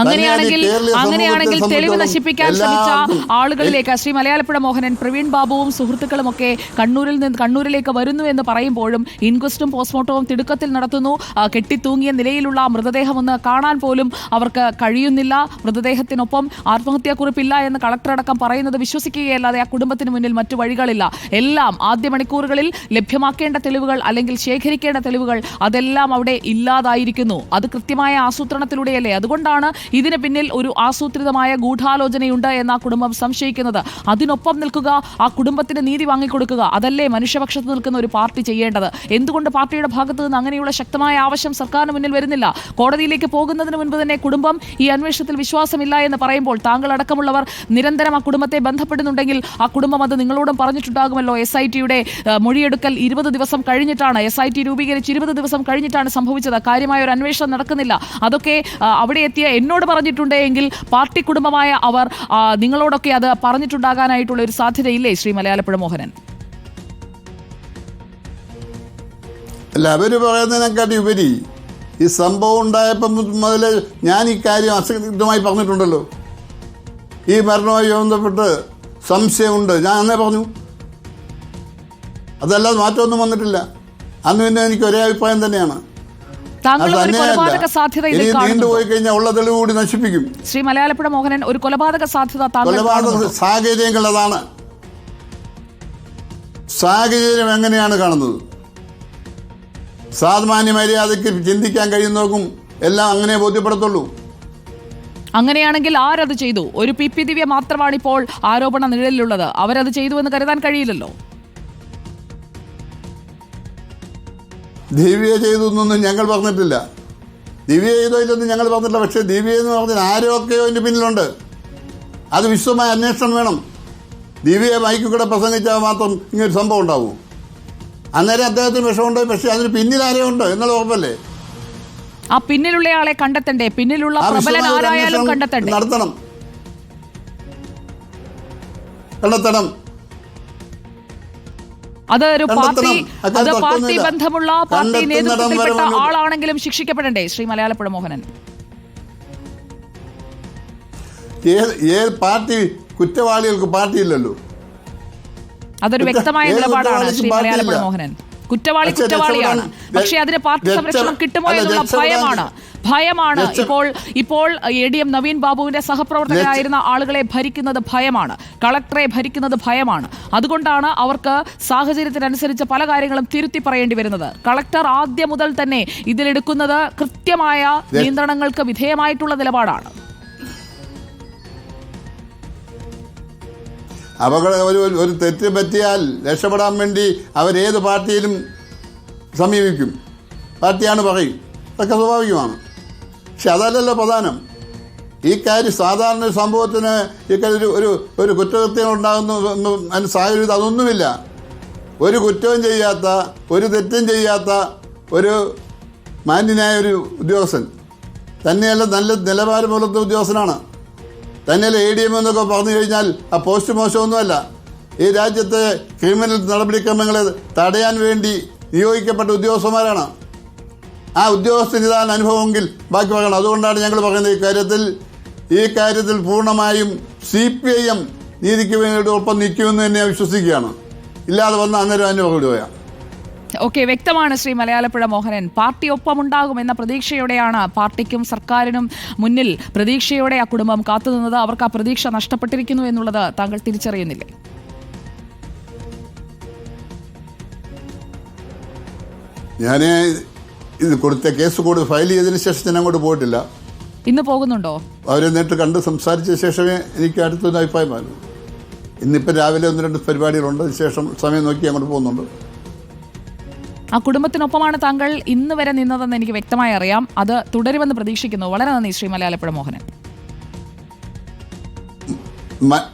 അങ്ങനെയാണെങ്കിൽ അങ്ങനെയാണെങ്കിൽ തെളിവ് നശിപ്പിക്കാൻ ശ്രമിച്ച ആളുകളിലേക്ക് ശ്രീ മലയാളപ്പുഴ മോഹനൻ പ്രവീൺ ബാബുവും സുഹൃത്തുക്കളും ഒക്കെ കണ്ണൂരിൽ നിന്ന് കണ്ണൂരിലേക്ക് വരുന്നു എന്ന് പറയുമ്പോഴും ഇൻക്വസ്റ്റും പോസ്റ്റ്മോർട്ടവും തിടുക്കത്തിൽ നടത്തുന്നു. കെട്ടിത്തൂങ്ങിയ നിലയിലുള്ള മൃതദേഹം ഒന്ന് കാണാൻ പോലും അവർക്ക് കഴിയുന്നില്ല. മൃതദേഹത്തിനൊപ്പം ആത്മഹത്യാക്കുറിപ്പില്ല എന്ന് കളക്ടർ അടക്കം പറയുന്നത് വിശ്വസിക്കുകയല്ലാതെ ആ കുടുംബത്തിന് മുന്നിൽ മറ്റു വഴികളില്ല. എല്ലാം ആദ്യ മണിക്കൂറുകളിൽ ലഭ്യമാക്കേണ്ട തെളിവുകൾ അല്ലെങ്കിൽ ശേഖരിക്കേണ്ട തെളിവുകൾ അതെല്ലാം അവിടെ ഇല്ലാതായിരിക്കുന്നു. അത് കൃത്യമായ ആസൂത്രണത്തിലൂടെയല്ലേ? അതുകൊണ്ടാണ് ഇതിന് പിന്നിൽ ഒരു ആസൂത്രിതമായ ഗൂഢാലോചനയുണ്ട് എന്ന് കുടുംബം സംശയിക്കുന്നത്. അതിനൊപ്പം നിൽക്കുക ആ കുടുംബത്തിന് നീതി വാങ്ങിക്കൊടുക്കുക. അതല്ലേ മനുഷ്യപക്ഷത്ത് നിൽക്കുന്ന ഒരു പാർട്ടി ചെയ്യേണ്ടത്. എന്തുകൊണ്ട് പാർട്ടിയുടെ ഭാഗത്ത് നിന്ന് അങ്ങനെയുള്ള ശക്തമായ ആവശ്യം സർക്കാരിന് മുന്നിൽ വരുന്നില്ല? കോടതിയിലേക്ക് പോകുന്നതിന് മുൻപ് തന്നെ കുടുംബം ഈ അന്വേഷണത്തിൽ വിശ്വാസമില്ല എന്ന് പറയുമ്പോൾ താങ്കൾ അടക്കമുള്ളവർ നിരന്തരം ആ കുടുംബത്തെ ബന്ധപ്പെടുന്നുണ്ടെങ്കിൽ ആ കുടുംബം അത് നിങ്ങളോടും പറഞ്ഞിട്ടുണ്ടാകുമല്ലോ. എസ് ഐ ടിയുടെ മൊഴിയെടുക്കൽ ഇരുപത് ദിവസം കഴിഞ്ഞിട്ടാണ്. എസ് ഐ ടി രൂപീകരിച്ച് ഇരുപത് ദിവസം കഴിഞ്ഞിട്ടാണ് സംഭവിച്ചത്. കാര്യമായ ഒരു അന്വേഷണം നടക്കുന്നില്ല. അതൊക്കെ അവിടെ എത്തിയ എന്നോട് പറഞ്ഞിട്ടുണ്ട് എങ്കിൽ പാർട്ടി കുടുംബമായ അവർ നിങ്ങളോടൊക്കെ അത് പറഞ്ഞിട്ടുണ്ടാകാനായിട്ടുള്ള ഒരു സാധ്യതയില്ലേ ശ്രീ മലയാളപ്പുഴ മോഹനൻ? അല്ല അവർ പറയുന്നതിനെക്കാട്ടി ഉപരി ഈ സംഭവം ഉണ്ടായപ്പം മുതൽ ഞാൻ ഈ കാര്യം അസംതൃപ്തമായി പറഞ്ഞിട്ടുണ്ടല്ലോ. ഈ മരണവുമായി ബന്ധപ്പെട്ട് സംശയമുണ്ട്. ഞാൻ അന്നേ പറഞ്ഞു. അതല്ലാതെ മാറ്റമൊന്നും വന്നിട്ടില്ല. അന്ന് പിന്നെ എനിക്ക് ഒരേ അഭിപ്രായം തന്നെയാണ്. താങ്കൾ ഒരു കൊലപാതക സാധ്യത ഇനി ഇതിൽ കാണുന്നു നീണ്ടുപോയി കഴിഞ്ഞാൽ ഉള്ള തെളിവ് കൂടി നശിപ്പിക്കും. ശ്രീ മലയാളപ്പുഴ മോഹനൻ ഒരു കൊലപാതക സാധ്യത കൊലപാതക? സാഹചര്യങ്ങൾ അതാണ് സാഹചര്യം എങ്ങനെയാണ് കാണുന്നത്? സാമാന്യ മര്യാദയ്ക്ക് ചിന്തിക്കാൻ കഴിയുന്നവർക്കും എല്ലാം അങ്ങനെ ബോധ്യപ്പെടുത്തുള്ളൂ. അങ്ങനെയാണെങ്കിൽ ആരത് ചെയ്തു? ഒരു പി പി ദിവ്യ മാത്രമാണ് ഇപ്പോൾ ആരോപണ നിഴലിലുള്ളത്. അവരത് ചെയ്തു എന്ന് കരുതാൻ കഴിയില്ലല്ലോ. ദിവ്യ ചെയ്തു എന്നൊന്നും ഞങ്ങൾ പറഞ്ഞിട്ടില്ല. ദിവ്യ ചെയ്തോ ഇല്ലെന്ന് ഞങ്ങൾ പറഞ്ഞിട്ടില്ല. പക്ഷേ ദിവ്യ എന്ന് പറഞ്ഞാൽ ആരൊക്കെയോ അതിന്റെ പിന്നിലുണ്ട്? അത് വിശ്വമായ അന്വേഷണം വേണം. ദിവ്യ മൈക്കിൽ കൂടെ പ്രസംഗിച്ചാൽ മാത്രം ഇങ്ങനൊരു സംഭവം ഉണ്ടാവും. അന്നേരം അദ്ദേഹത്തിന് വിഷമുണ്ട് പക്ഷേ അതിന് പിന്നിൽ ആരോ ഉണ്ട് എന്നുള്ള ഉറപ്പല്ലേ? ആ പിന്നിലുള്ള ആളെ കണ്ടെത്തണ്ടേ? പിന്നിലുള്ള പ്രബലൻ ആരായാലും കണ്ടെത്തണ്ടേ? നടത്തണം. കണ്ടെത്തണം. അത് ഒരു പാർട്ടി. അത് പാർട്ടി ബന്ധമുള്ള പാർട്ടി നേതൃത്വത്തിൽപ്പെട്ട ആളാണെങ്കിലും ശിക്ഷിക്കപ്പെടണ്ടേ? ശ്രീ മലയാളപ്പുഴ മോഹനൻ. ഏത് പാർട്ടി കുറ്റവാളികൾക്ക് പാർട്ടിയില്ലല്ലോ. അതൊരു വ്യക്തമായ നിലപാടാണ് ശ്രീ മലയാളപ്പുഴ മോഹനൻ. കുറ്റവാളി കുറ്റവാളിയാണ്. പക്ഷെ അതിന് പാർട്ടി സംരക്ഷണം കിട്ടുമോ എന്നുള്ള ഭയമാണ്. ഭയമാണ് ഇപ്പോൾ ഇപ്പോൾ എ ഡി എം നവീൻ ബാബുവിന്റെ സഹപ്രവർത്തകരായിരുന്ന ആളുകളെ ഭരിക്കുന്നത് ഭയമാണ്. കളക്ടറെ ഭരിക്കുന്നത് ഭയമാണ്. അതുകൊണ്ടാണ് അവർക്ക് സാഹചര്യത്തിനനുസരിച്ച് പല കാര്യങ്ങളും തിരുത്തി പറയേണ്ടി വരുന്നത്. കളക്ടർ ആദ്യം മുതൽ തന്നെ ഇതിലെടുക്കുന്നത് കൃത്യമായ നിയന്ത്രണങ്ങൾക്ക് വിധേയമായിട്ടുള്ള നിലപാടാണ്. അപകടം ഒരു ഒരു തെറ്റ് പറ്റിയാൽ രക്ഷപ്പെടാൻ വേണ്ടി അവരേത് പാർട്ടിയിലും സമീപിക്കും. പാർട്ടിയാണ് പറയും. അതൊക്കെ സ്വാഭാവികമാണ്. പക്ഷെ അതല്ലല്ലോ പ്രധാനം. ഈ കാര്യം സാധാരണ സംഭവത്തിന് ഈ കാര്യം ഒരു ഒരു ഒരു കുറ്റകൃത്യം ഉണ്ടാകുന്നു അതിന് സാഹചര്യം അതൊന്നുമില്ല. ഒരു കുറ്റവും ചെയ്യാത്ത ഒരു തെറ്റും ചെയ്യാത്ത ഒരു മാന്യനായ ഒരു ഉദ്യോഗസ്ഥൻ. തന്നെയല്ല നല്ല നിലവാരം പുലർത്തുന്ന ഉദ്യോഗസ്ഥനാണ്. തന്നെയല്ല എ ഡി എം എന്നൊക്കെ പറഞ്ഞു കഴിഞ്ഞാൽ ആ പോസ്റ്റ് മോശമൊന്നുമല്ല. ഈ രാജ്യത്തെ ക്രിമിനൽ നടപടിക്രമങ്ങളെ തടയാൻ വേണ്ടി നിയോഗിക്കപ്പെട്ട ഉദ്യോഗസ്ഥന്മാരാണ്. ആ ഉദ്യോഗസ്ഥന് ഇതാണ് അനുഭവമെങ്കിൽ ബാക്കി പറയണം. അതുകൊണ്ടാണ് ഞങ്ങൾ പറയുന്നത് ഈ കാര്യത്തിൽ ഈ കാര്യത്തിൽ പൂർണമായും സി പി ഐ എം നീതിക്ക് വേണ്ടിയോടൊപ്പം നിൽക്കുമെന്ന് തന്നെ വിശ്വസിക്കുകയാണ്. ഇല്ലാതെ വന്ന അന്നേരം അതിന് പകരുകയാണ് ഓക്കെ വ്യക്തമാണ് ശ്രീ മലയാളപ്പുഴ മോഹനൻ. പാർട്ടി ഒപ്പം ഒപ്പമുണ്ടാകും എന്ന പ്രതീക്ഷയോടെയാണ് പാർട്ടിക്കും സർക്കാരിനും മുന്നിൽ പ്രതീക്ഷയോടെ ആ കുടുംബം കാത്തുനിന്നത്. അവർക്ക് ആ പ്രതീക്ഷ നഷ്ടപ്പെട്ടിരിക്കുന്നു എന്നുള്ളത് താങ്കൾ തിരിച്ചറിയുന്നില്ലേ? ഞാൻ ഇത് കൊടുത്ത കേസ് കൂടി ഫയൽ ചെയ്തതിന് ശേഷം ഞാൻ അങ്ങോട്ട് പോയിട്ടില്ല. ഇന്ന് പോകുന്നുണ്ടോ? അവരെ നേരിട്ട് കണ്ട് സംസാരിച്ച ശേഷമേ എനിക്ക് അടുത്തൊരു അഭിപ്രായമായിരുന്നു ഇന്നിപ്പോൾ രാവിലെ ഒന്ന് രണ്ട് പരിപാടികളുണ്ട്. ശേഷം സമയം നോക്കി അങ്ങോട്ട് പോകുന്നുണ്ട്. ആ കുടുംബത്തിനൊപ്പമാണ് താങ്കൾ ഇന്ന് വരെ നിന്നതെന്ന് എനിക്ക് വ്യക്തമായി അറിയാം. അത് തുടരുമെന്ന് പ്രതീക്ഷിക്കുന്നു. വളരെ നന്ദി ശ്രീ മലയാളപ്പുഴ മോഹനൻ.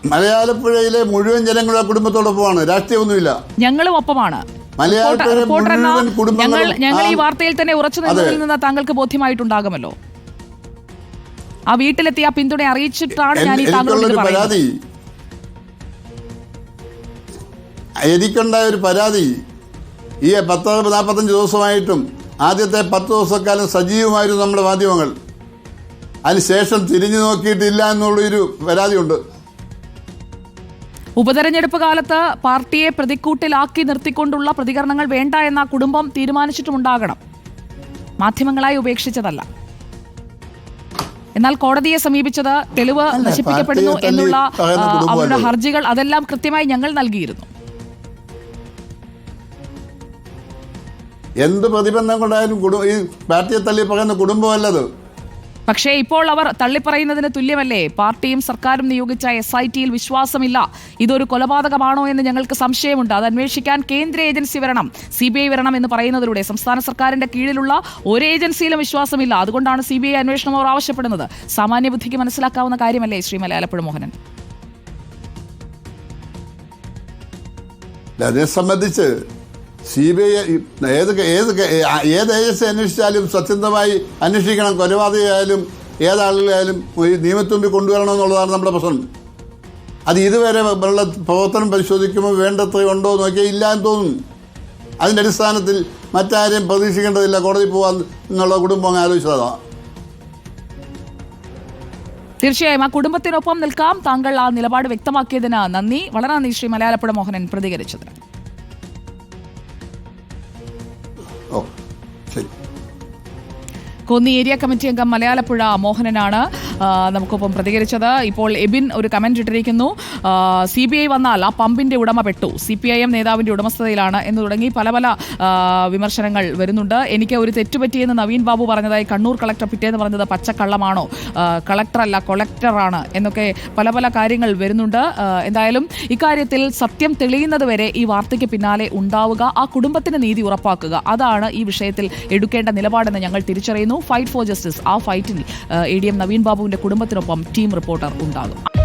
മലയാളപ്പുഴയിലെ മുഴുവൻ ജനങ്ങളും ആ കുടുംബത്തോടൊപ്പമാണ്. രാഷ്ട്രീയമൊന്നുമില്ല. ഞങ്ങളും ഒപ്പമാണ്. ഞങ്ങൾ ഞങ്ങൾ ഈ വാർത്തയിൽ തന്നെ ഉറച്ചു നിന്നതിൽ നിന്ന് താങ്കൾക്ക് ബോധ്യമായിട്ടുണ്ടാകുമല്ലോ. ആ വീട്ടിലെത്തി ആ പിന്തുണ അറിയിച്ചിട്ടാണ് ഞാൻ ഈ താങ്കളുടെ പരാതി. എനിക്കുണ്ടായ ഒരു പരാതി. ഈ പത്ത് നാൽപ്പത്തഞ്ച് ദിവസമായിട്ടും ആദ്യത്തെ പത്ത് ദിവസക്കാലം സജീവമായിരുന്നു നമ്മുടെ മാധ്യമങ്ങൾ. അതിനുശേഷം തിരിഞ്ഞു നോക്കിയിട്ടില്ല എന്നുള്ളൊരു പരാതിയുണ്ട്. ഉപതെരഞ്ഞെടുപ്പ് കാലത്ത് പാർട്ടിയെ പ്രതിക്കൂട്ടിലാക്കി നിർത്തിക്കൊണ്ടുള്ള പ്രതികരണങ്ങൾ വേണ്ട എന്ന കുടുംബം തീരുമാനിച്ചിട്ടുമുണ്ടാകണം. മാധ്യമങ്ങളായി ഉപേക്ഷിച്ചതല്ല. എന്നാൽ കോടതിയെ സമീപിച്ചത് തെളിവ് നശിപ്പിക്കപ്പെടുന്നു എന്നുള്ള അവരുടെ ഹർജികൾ അതെല്ലാം കൃത്യമായി ഞങ്ങൾ നൽകിയിരുന്നു. എന്ത് പ്രതിബന്ധം കൊണ്ടായാലും കുടു ഈ പാർട്ടിയെ തള്ളി പറയുന്ന കുടുംബമല്ലത്. പക്ഷേ ഇപ്പോൾ അവർ തള്ളിപ്പറയുന്നതിന് തുല്യമല്ലേ? പാർട്ടിയും സർക്കാരും നിയോഗിച്ച എസ് ഐ ടിയിൽ വിശ്വാസമില്ല. ഇതൊരു കൊലപാതകമാണോ എന്ന് ഞങ്ങൾക്ക് സംശയമുണ്ട്. അത് അന്വേഷിക്കാൻ കേന്ദ്ര ഏജൻസി വരണം. സി ബി ഐ വരണം എന്ന് പറയുന്നതിലൂടെ സംസ്ഥാന സർക്കാരിന്റെ കീഴിലുള്ള ഒരു ഏജൻസിയിലും വിശ്വാസമില്ല. അതുകൊണ്ടാണ് സി ബി ഐ അന്വേഷണം അവർ ആവശ്യപ്പെടുന്നത്. സാമാന്യ ബുദ്ധിക്ക് മനസ്സിലാക്കാവുന്ന കാര്യമല്ലേ ശ്രീ മലയാളപ്പുഴ മോഹനൻ? അതിനെ സംബന്ധിച്ച് സി ബി ഐ ഏത് ഏത് ഏത് ഏജൻസി അന്വേഷിച്ചാലും സത്യന്തമായി അന്വേഷിക്കണം. കൊലപാതകമായാലും ഏതാളുകളായാലും ഈ നിയമത്തുമ്പിൽ കൊണ്ടുവരണമെന്നുള്ളതാണ് നമ്മുടെ പ്രശ്നം. അത് ഇതുവരെ ഉള്ള പ്രവർത്തനം പരിശോധിക്കുമ്പോൾ വേണ്ടത്ര ഉണ്ടോ നോക്കിയാൽ ഇല്ല എന്ന് തോന്നുന്നു അതിന്റെ അടിസ്ഥാനത്തിൽ മറ്റാരെയും പ്രതീക്ഷിക്കേണ്ടതില്ല കോടതി പോകാൻ എന്നുള്ള കുടുംബം അങ്ങ് ആലോചിച്ചതാണ് തീർച്ചയായും ആ കുടുംബത്തിനൊപ്പം നിൽക്കാം. താങ്കൾ ആ നിലപാട് വ്യക്തമാക്കിയതിന് നന്ദി. വളരെ നന്ദി ശ്രീ മലയാളപ്പുഴ മോഹനൻ പ്രതികരിച്ചതിന്. കോന്നി ഏരിയ കമ്മിറ്റി അംഗം മലയാളപ്പുഴ മോഹനനാണ്. നമുക്കൊപ്പം പ്രതികരിച്ചത്. ഇപ്പോൾ എബിൻ ഒരു കമന്റ് ഇട്ടിരിക്കുന്നു. സി ബി ഐ വന്നാൽ ആ പമ്പിന്റെ ഉടമ പെട്ടു. സി പി ഐ എം നേതാവിന്റെ ഉടമസ്ഥതയിലാണ് എന്ന് തുടങ്ങി പല പല വിമർശനങ്ങൾ വരുന്നുണ്ട്. എനിക്ക് ഒരു തെറ്റുപറ്റിയെന്ന് നവീൻ ബാബു പറഞ്ഞതായി കണ്ണൂർ കളക്ടർ പിറ്റേന്ന് പറഞ്ഞത് പച്ചക്കള്ളമാണോ? കളക്ടറല്ല കൊളക്ടറാണ് എന്നൊക്കെ പല പല കാര്യങ്ങൾ വരുന്നുണ്ട്. എന്തായാലും ഇക്കാര്യത്തിൽ സത്യം തെളിയുന്നത് വരെ ഈ വാർത്തയ്ക്ക് പിന്നാലെ ഉണ്ടാവുക ആ കുടുംബത്തിന് നീതി ഉറപ്പാക്കുക. അതാണ് ഈ വിഷയത്തിൽ എടുക്കേണ്ട നിലപാടെന്ന് ഞങ്ങൾ തിരിച്ചറിയുന്നു. ഫൈറ്റ് ഫോർ ജസ്റ്റിസ് ആ ഫൈറ്റിൽ എ ഡി എം നവീൻ ബാബുവിന്റെ കുടുംബത്തിനൊപ്പം ടീം റിപ്പോർട്ടർ ഉണ്ടാകും